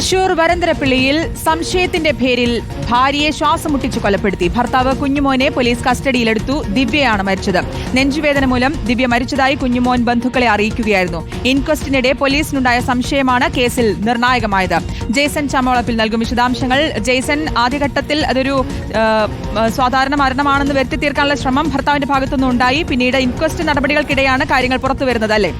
തൃശൂർ വരന്തരപ്പിള്ളിയിൽ സംശയത്തിന്റെ പേരിൽ ഭാര്യയെ ശ്വാസം മുട്ടിച്ചു കൊലപ്പെടുത്തി. ഭർത്താവ് കുഞ്ഞുമോനെ പോലീസ് കസ്റ്റഡിയിലെടുത്തു. ദിവ്യയാണ് മരിച്ചത്. നെഞ്ചുവേദന മൂലം ദിവ്യ മരിച്ചതായി കുഞ്ഞുമോൻ ബന്ധുക്കളെ അറിയിക്കുകയായിരുന്നു. ഇൻക്വസ്റ്റിനിടെ പോലീസിനുണ്ടായ സംശയമാണ് കേസിൽ നിർണായകമായത്. ജെയ്സൺ ചമോളപ്പിൽ നൽകും വിശദാംശങ്ങൾ. ജെയ്സൺ ആദ്യഘട്ടത്തിൽ അതൊരു സാധാരണ മരണമാണെന്ന് വരുത്തി തീർക്കാനുള്ള ശ്രമം ഭർത്താവിന്റെ ഭാഗത്തുനിന്നുണ്ടായി. പിന്നീട് ഇൻക്വസ്റ്റ് നടപടികൾക്കിടെയാണ് കാര്യങ്ങൾ പുറത്തുവരുന്നത് അല്ലേ?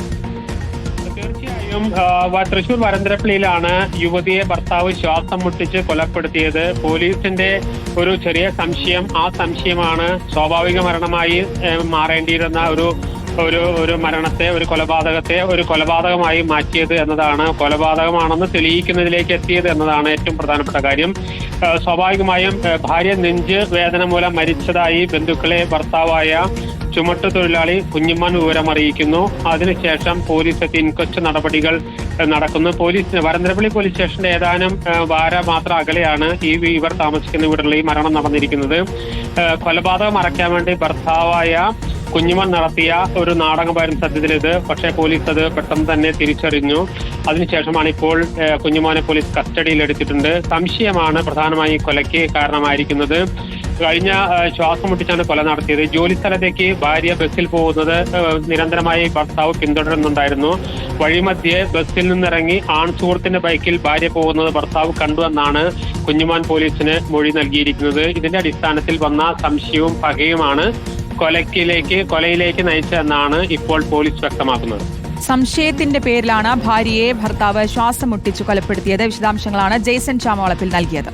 വ- തൃശൂർ വരന്തരപ്പള്ളിയിലാണ് യുവതിയെ ഭർത്താവ് ശ്വാസം മുട്ടിച്ച് കൊലപ്പെടുത്തിയത്. പോലീസിന്റെ ഒരു ചെറിയ സംശയം ആ സംശയമാണ് സ്വാഭാവിക മരണമായി മാറേണ്ടിയിരുന്ന ഒരു ഒരു ഒരു മരണത്തെ ഒരു കൊലപാതകത്തെ ഒരു കൊലപാതകമായി മാറ്റിയത് എന്നതാണ്. കൊലപാതകമാണെന്ന് തെളിയിക്കുന്നതിലേക്ക് എത്തിയത് എന്നതാണ് ഏറ്റവും പ്രധാനപ്പെട്ട കാര്യം. സ്വാഭാവികമായും ഭാര്യ നെഞ്ച് വേദന മൂലം മരിച്ചതായി ബന്ധുക്കളെ ഭർത്താവായ ചുമട്ട് തൊഴിലാളി കുഞ്ഞുമ്മൻ വിവരം അറിയിക്കുന്നു. അതിനുശേഷം പോലീസ് എത്തി ഇൻക്വസ്റ്റ് നടപടികൾ നടക്കുന്നു. പോലീസ് വരന്തരപ്പള്ളി പോലീസ് സ്റ്റേഷന്റെ ഏതാനും വാര മാത്രം അകലെയാണ് ഈ ഇവർ താമസിക്കുന്ന വീടുകളിൽ ഈ മരണം നടന്നിരിക്കുന്നത്. കൊലപാതകം അറയ്ക്കാൻ വേണ്ടി ഭർത്താവായ കുഞ്ഞുമൻ നടത്തിയ ഒരു നാടകമായിരുന്നു സത്യത്തിൽ ഇത്. പക്ഷേ പോലീസ് അത് പെട്ടെന്ന് തന്നെ തിരിച്ചറിഞ്ഞു. അതിനുശേഷമാണ് ഇപ്പോൾ കുഞ്ഞുമോനെ പോലീസ് കസ്റ്റഡിയിൽ എടുത്തിട്ടുണ്ട്. സംശയമാണ് പ്രധാനമായി കൊലയ്ക്ക് കാരണമായിരിക്കുന്നത്. കഴിഞ്ഞ ശ്വാസം മുട്ടിച്ചാണ് കൊല നടത്തിയത്. ജോലി സ്ഥലത്തേക്ക് ഭാര്യ ബസ്സിൽ പോകുന്നത് നിരന്തരമായി ഭർത്താവ് പിന്തുടരുന്നുണ്ടായിരുന്നു. വഴിമധ്യേ ബസ്സിൽ നിന്നിറങ്ങി ആൺ സുഹൃത്തിന്റെ ബൈക്കിൽ ഭാര്യ പോകുന്നത് ഭർത്താവ് കണ്ടു എന്നാണ് കുഞ്ഞുമാൻ പോലീസിന് മൊഴി നൽകിയിരിക്കുന്നത്. ഇതിന്റെ അടിസ്ഥാനത്തിൽ വന്ന സംശയവും പകയുമാണ് കൊലക്കിലേക്ക് കൊലയിലേക്ക് നയിച്ചതെന്നാണ് ഇപ്പോൾ പോലീസ് വ്യക്തമാക്കുന്നത്. സംശയത്തിന്റെ പേരിലാണ് ഭാര്യയെ ഭർത്താവ് ശ്വാസം മുട്ടിച്ചു കൊലപ്പെടുത്തിയത്. വിശദാംശങ്ങളാണ് ജെയ്സൺ ചാമോളപ്പിൽ നൽകിയത്.